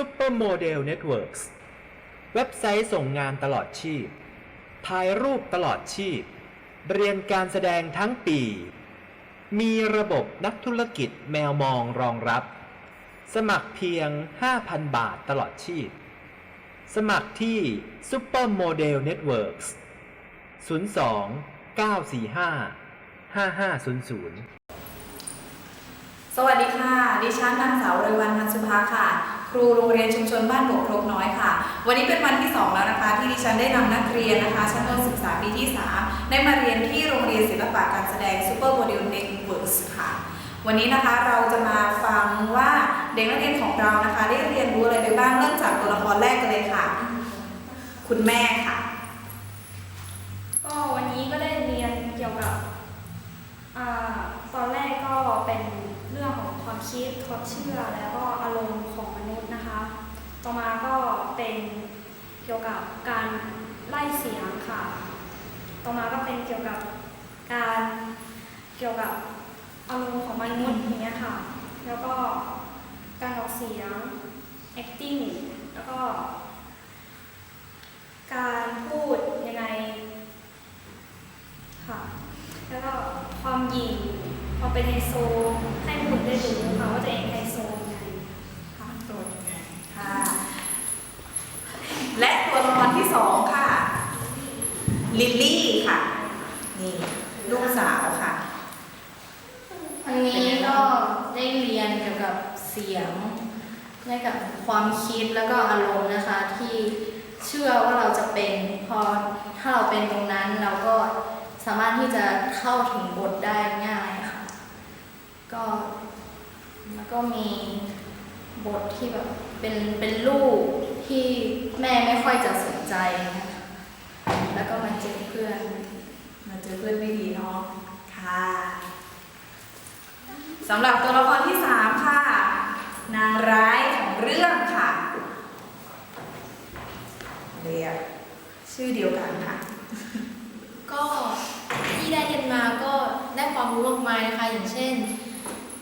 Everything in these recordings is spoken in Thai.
Supermodel Networks เว็บไซต์ส่งงานตลอดชีพ ถ่ายรูปตลอดชีพ เรียนการแสดงทั้งปี มีระบบนักธุรกิจแมวมองรองรับ สมัครเพียง 5,000 บาทตลอดชีพ สมัครที่ Supermodel Networks 02 945 5500 สวัสดีค่ะ ดิฉันนางสาวเรวันพันสุภาค่ะ ครูโรงเรียนชุมชนบ้านบกครกน้อยค่ะ วันนี้เป็นวันที่ 2 แล้วนะคะ ที่ดิฉันได้นำนักเรียนนะคะ ชั้นมัธยมศึกษาปีที่ 3 ได้มาเรียนที่โรงเรียนศิลปะการแสดง Super Model Networks ค่ะ วันนี้นะคะเราจะมาฟังว่าเด็กนักเรียนของเรานะคะ ได้เรียนรู้อะไรไปบ้างเริ่มจากตัวละครแรกกันเลยค่ะ คุณแม่ค่ะ ก็วันนี้ก็ได้เรียนเกี่ยวกับอาตอนแรกก็เป็นเรื่องของ คิดความเชื่อแล้วก็อารมณ์ของมนุษย์นะคะ ต่อมาก็เป็นเกี่ยวกับการไล่เสียงค่ะ ต่อมาก็เป็นเกี่ยวกับการเกี่ยวกับอารมณ์ของมนุษย์อย่างเงี้ยค่ะ แล้วก็การออกเสียง acting แล้วก็ การพูดยังไงค่ะ แล้วก็ความหยิ่ง ความเป็นไฮโซให้ผู้อื่นได้รู้ค่ะว่าตัวเองไฮโซยังไงค่ะค่ะ และตัวละครที่สองค่ะ ลิลลี่ค่ะ นี่ลูกสาวค่ะ วันนี้ก็ได้เรียนเกี่ยวกับเสียงเกี่ยวกับความคิดแล้วก็อารมณ์นะคะ ที่เชื่อว่าเราจะเป็นพอถ้าเราเป็นตรงนั้นเราก็สามารถที่จะเข้าถึงบทได้ง่าย ก็แล้วก็มีบทที่แบบเป็นเป็นลูกที่แม่ไม่ค่อยจะสนใจนะคะแล้วก็มาเจอเพื่อน มาเจอเพื่อนไม่ดีเนาะค่ะสำหรับตัวละครที่สามค่ะ นางร้ายของเรื่องค่ะเรียกชื่อเดียวกันค่ะ ก็ที่ได้เรียนมาก็ได้ความรู้มากมายนะคะ อย่างเช่น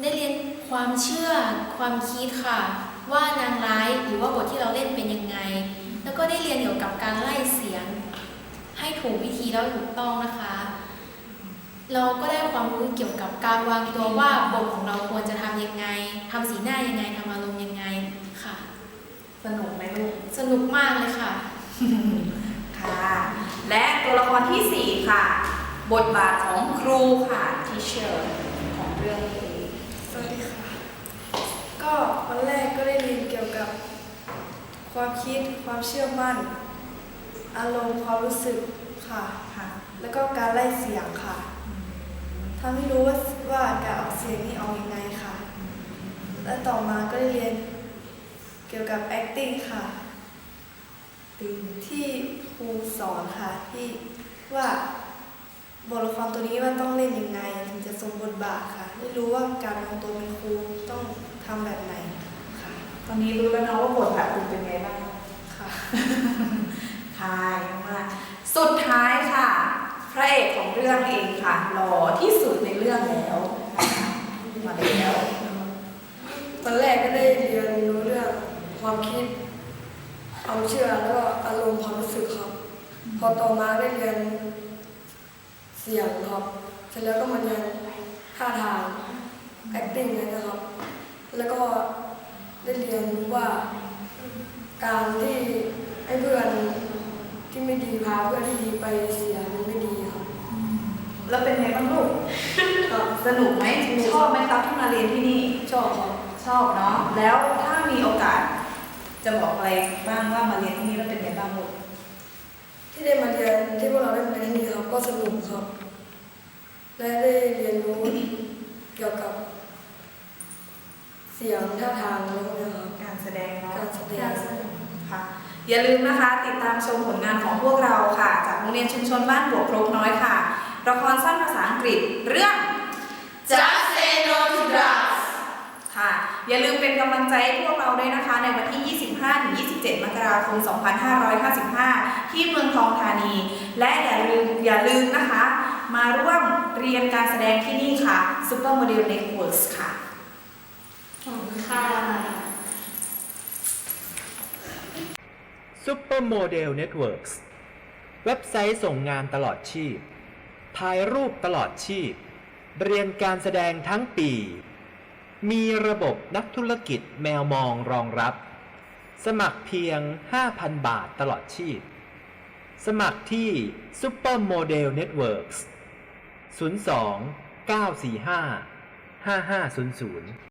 ได้เรียนความเชื่อความคิดค่ะ ว่านางร้ายหรือว่าบทที่เราเล่นเป็นยังไง แล้วก็ได้เรียนเกี่ยวกับการไล่เสียง ให้ถูกวิธีแล้วถูกต้องนะคะ เราก็ได้ความรู้เกี่ยวกับการวางตัวว่าบทของเราควรจะทำยังไงทำสีหน้ายังไงทำอารมณ์ยังไงค่ะ สนุกไหมลูกสนุกมากเลยค่ะค่ะ และตัวละครที่สี่ค่ะ บทบาทของครูค่ะ teacher ของเรื่องนี้ สวัสดีค่ะ ก็วันแรกก็ได้เรียนเกี่ยวกับ ความคิด ความเชื่อมั่น อารมณ์ความรู้สึกค่ะ ค่ะ แล้วก็การไล่เสียงค่ะทำให้รู้ว่าว่าการออกเสียงนี่เอาอยังไงค่ะ และต่อมาก็ได้เรียนเกี่ยวกับ acting ค่ะ ที่ครูสอนค่ะที่ว่าบทละครตัวนี้ว่าต้องเล่นยังไง ถึงจะสมบทบาทค่ะ ได้รู้ว่าการทำตัวเป็นครูต้องทำแบบไหนค่ะ ตอนนี้รู้แล้วเนาะว่าบทบาทคุณเป็นไงบ้าง ค่ะ ค่ะมากสุดท้ายค่ะ พระเอกของเรื่องเองค่ะ หล่อที่สุดในเรื่องแล้วนะคะมาแล้ว ตอนแรกก็ได้เรียนรู้เรื่องความคิด ความเชื่อแล้วก็อารมณ์ความรู้สึกครับ พอต่อมาได้เรียนเสียงครับ เสร็จแล้วก็มาเรียน ท่าทาง acting เลยนะครับ แล้วก็ได้เรียนรู้ว่า การที่ให้เพื่อนที่ไม่ดีพาเพื่อนที่ดีไปเสียมันไม่ดีครับ แล้วเป็นไงบ้างลูก สนุกไหมชอบไหมครับที่มาเรียนที่นี่ ชอบครับชอบเนาะ แล้วถ้ามีโอกาส จะบอกอะไรบ้างว่ามาเรียนที่นี่แล้วเป็นไงบ้างลูก ที่ได้มาเรียนที่พวกเราได้มาเรียนที่นี่ครับก็สนุกครับ และได้เรียนรู้เกี่ยวกับเสียงท่าทางอะไรพวกนี้ครับการแสดงเนาะการแสดงค่ะอย่าลืมนะคะติดตามชมผลงานของพวกเราค่ะ จากโรงเรียนชุมชนบ้านบวกโครกน้อยค่ะละครสั้นภาษาอังกฤษเรื่อง Just say no to drugs ค่ะ อย่าลืมเป็นกำลังใจให้พวกเราด้วยนะคะ ในวันที่ 25-27 มกราคม 2555 ที่เมืองทองธานี และอย่าลืมอย่าลืมนะคะ มาร่วมเรียนการแสดงที่นี่ค่ะ Super Model Networks ค่ะ ของค่ะ Supermodel Networks เว็บไซต์ส่งงานตลอดชีพ ถ่ายรูปตลอดชีพ เรียนการแสดงทั้งปี มีระบบนักธุรกิจแมวมองรองรับ สมัครเพียง 5,000 บาทตลอดชีพ สมัครที่ Supermodel Networks 02 945 5500